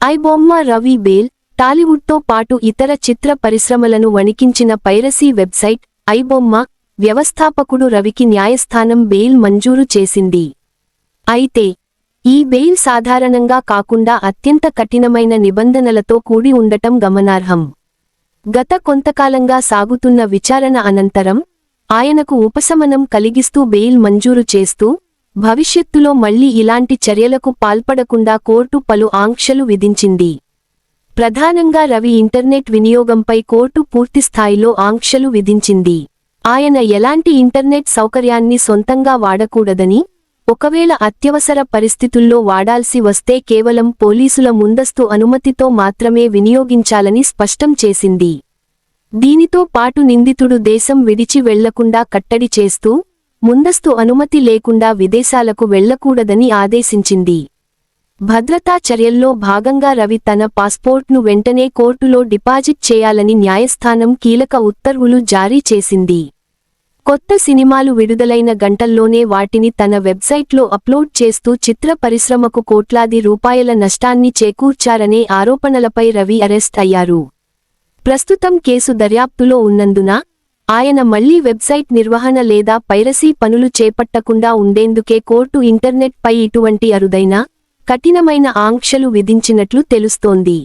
IBomma Ravi bale టాలీవుడ్తో పాటు ఇతర చిత్ర పరిశ్రమలను వణికించిన పైరసీ వెబ్సైట్ ఐబొమ్మ వ్యవస్థాపకుడు రవికి న్యాయస్థానం బెయిల్ మంజూరు చేసింది. అయితే ఈ బెయిల్ సాధారణంగా కాకుండా అత్యంత కఠినమైన నిబంధనలతో కూడి ఉండటం గమనార్హం. గత కొంతకాలంగా సాగుతున్న విచారణ అనంతరం ఆయనకు ఉపశమనం కలిగిస్తూ బెయిల్ మంజూరు చేస్తూ భవిష్యత్తులో మళ్ళీ ఇలాంటి చర్యలకు పాల్పడకుండా కోర్టు పలు ఆంక్షలు విధించింది. ప్రధానంగా రవి ఇంటర్నెట్ వినియోగంపై కోర్టు పూర్తిస్థాయిలో ఆంక్షలు విధించింది. ఆయన ఎలాంటి ఇంటర్నెట్ సౌకర్యాన్ని సొంతంగా వాడకూడదని ఒకవేళ అత్యవసర పరిస్థితుల్లో వాడాల్సి వస్తే కేవలం పోలీసుల ముందస్తు అనుమతితో మాత్రమే వినియోగించాలని స్పష్టం చేసింది. దీనితో పాటు నిందితుడు దేశం విడిచి వెళ్ళకుండా కట్టడి చేస్తూ ముందస్తు అనుమతి లేకుండా విదేశాలకు వెళ్ళకూడదని ఆదేశించింది. భద్రతా చర్యల్లో భాగంగా రవి తన పాస్పోర్ట్ను వెంటనే కోర్టులో డిపాజిట్ చేయాలని న్యాయస్థానం కీలక ఉత్తర్వులు జారీ చేసింది. కొత్త సినిమాలు విడుదలైన గంటల్లోనే వాటిని తన వెబ్సైట్లో అప్లోడ్ చేస్తూ చిత్ర పరిశ్రమకు కోట్లాది రూపాయల నష్టాన్ని చేకూర్చారనే ఆరోపణలపై రవి అరెస్ట్ అయ్యారు. ప్రస్తుతం కేసు దర్యాప్తులో ఉన్నందున ఆయన మళ్ళీ వెబ్సైట్ నిర్వహణ లేదా పైరసీ పనులు చేపట్టకుండా ఉండేందుకే కోర్టు ఇంటర్నెట్పై ఇటువంటి అరుదైన కఠినమైన ఆంక్షలు విధించినట్లు తెలుస్తోంది.